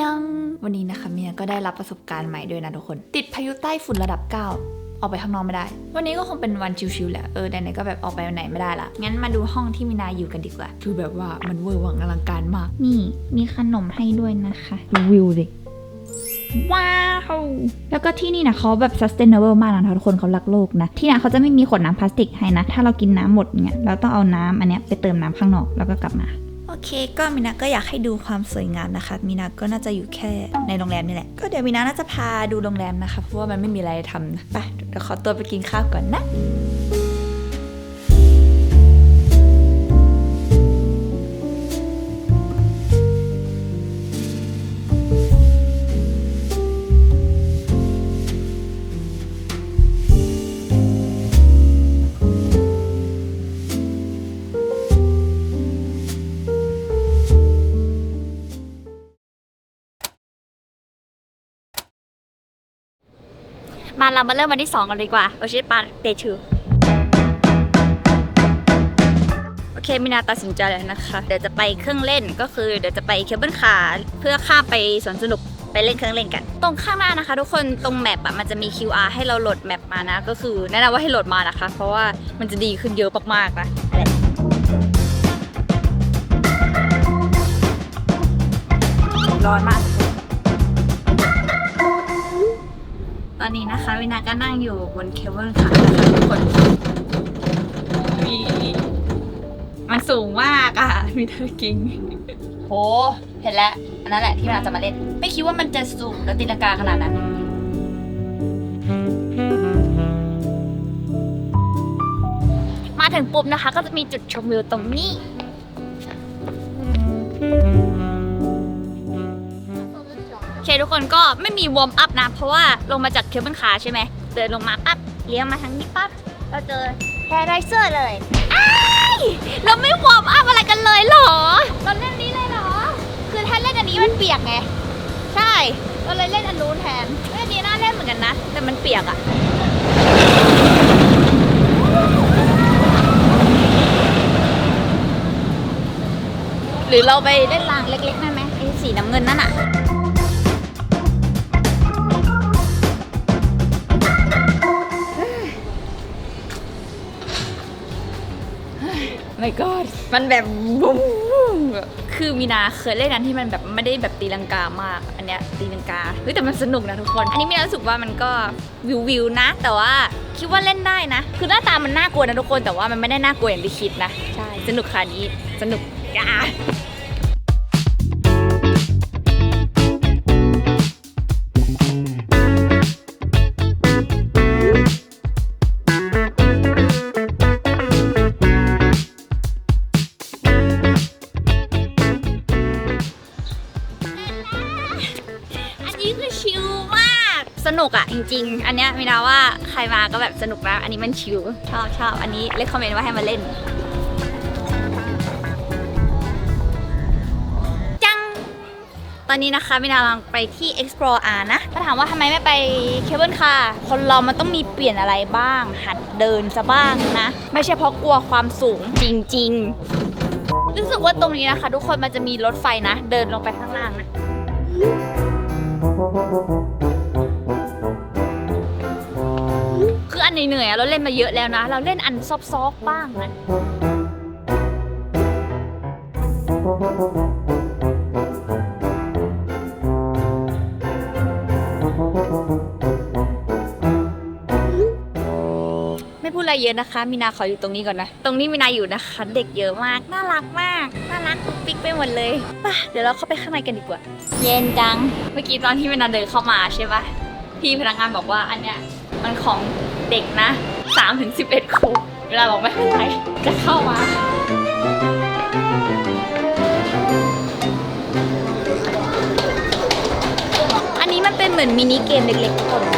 ยังวันนี้นะคะเมียก็ได้รับประสบการณ์ใหม่ด้วยนะทุกคน ติดพายุใต้ฝุ่นระดับ 9 ออกไปข้างนอกไม่ได้ วันนี้ก็คงเป็นวันชิวๆแหละเออไหนๆก็แบบออกไปไหนไม่ได้ละงั้นมาดูห้องที่มินาอยู่กันดีกว่าคือแบบว่ามันเวอร์วังอลังการมาก นี่มีขนมให้ด้วยนะคะดูวิวสิว้าว แล้วก็ที่นี่นะเขาแบบ sustainable มากนะทุกคนเขารักโลกนะ ที่นี่เขาจะไม่มีขวดน้ำพลาสติกให้นะ ถ้าเรากินน้ำหมดเนี่ยเราต้องเอาน้ำอันเนี้ยไปเติมน้ำข้างนอกแล้วก็กลับมาโอเคก็มินาก็อยากให้ดูความสวยงามนะคะมินาก็น่าจะอยู่แค่ในโรงแรมนี่แหละ ก็เดี๋ยวมินาน่าจะพาดูโรงแรมนะคะ เพราะว่ามันไม่มีอะไรทำนะไปเดี๋ยวขอตัวไปกินข้าวก่อนนะ มาเรามาเริ่มวันที่2กันเลยดีกว่าโอชิปาเตชูโอเคมินาตัดสินใจแล้วนะคะ เดี๋ยวจะไปเครื่องเล่นก็คือเดี๋ยวจะไปเคเบิลคาร์เพื่อข้ามไปสวนสนุกไปเล่นเครื่องเล่นกัน ตรงข้างหน้านะคะ ทุกคนตรงแมปอะมันจะมี QR ให้เราโหลดแมปมานะ ก็คือแนะนำว่าให้โหลดมานะคะ เพราะว่ามันจะดีขึ้นเยอะมากๆนะร้อนมาก อนนี้นะคะวินาก็นั่งอยู่บนเคเบิลคาร์นะคะทุกคนมีมันสูงมากอะมีเธอกิ้งโหเห็นแล้วอันนั้นแหละที่เราจะมาเล่น ไม่คิดว่ามันจะสูงและตีลังกาขนาดนั้นมาถึงปุ๊บนะคะ ก็จะมีจุดชมวิวตรงนี้ เคทุกคนก็ไม่มีวอร์มอัพนะ เพราะว่าลงมาจากเคเบิลคาร์ใช่ไหม เดินลงมาปั๊บเลี้ยวมาทางนี้ปั๊บเราเจอแฮร์ไรเซอร์เลยอ้ายเราไม่วอร์มอัพอะไรกันเลยเหรอเราเล่นนี้เลยเหรอ คือถ้าเล่นอันนี้มันเปียกไง ใช่เราเลยเล่นอันนู้นแทนเล่นอันนี้น่าเล่นเหมือนกันนะ แต่มันเปียกอะหรือเราไปเล่นรางเล็กๆได้ไหมไอ้สีน้ำเงินนั่นอะ ไม่ก็มันแบบบุ้มคือมีนาเคยเล่นอันที่มันแบบไม่ได้แบบตีลังกามาก อันเนี้ยตีลังกาเฮ้ยแต่มันสนุกนะทุกคน อันนี้มีนารู้สึกว่ามันก็วิววิวๆนะ แต่ว่าคิดว่าเล่นได้นะ คือหน้าตามันน่ากลัวนะทุกคนแต่ว่ามันไม่ได้น่ากลัวอย่างที่คิดนะใช่สนุกค่ะอันนี้สนุกอะ สนุกอะจริง ๆ อันเนี้ยมีนาว่าใครมาก็แบบสนุกนะอันนี้มันชิลชอบชอบอันนี้เลคคอมเมนต์ว่าให้มาเล่น จัง ตอนนี้นะคะมินากำลังไปที่ Explore R นะถ้าถามว่าทำไมไม่ไปเคเบิลคาร์คนเรามันต้องมีเปลี่ยนอะไรบ้าง หัดเดินซะบ้างนะ ไม่ใช่เพราะกลัวความสูงจริง ๆ รู้สึกว่าตรงนี้นะคะ ทุกคนมันจะมีรถไฟนะ เดินลงไปข้างล่างนะ เหนื่อยๆอะเราเล่นมาเยอะแล้วนะ เราเล่นอันซอฟๆบ้างนะ ไม่พูดอะไรเยอะนะคะ มีนาขออยู่ตรงนี้ก่อนนะ ตรงนี้มีนาอยู่นะคะ เด็กเยอะมาก น่ารักมาก น่ารักปุ๊กปิ๊กไปหมดเลยไป่ะ เดี๋ยวเราเข้าไปข้างในกันดีกว่า เย็นจัง เมื่อกี้ตอนที่มีนาเดินเข้ามาใช่ปะพี่พนักงานบอกว่าอันเนี้ย มันของเด็กนะ3ถึง11ครูเวลาบอกไม่เป็นไรจะเข้ามาอันนี้มันเป็นเหมือนมินิเกมเล็กๆทุกคน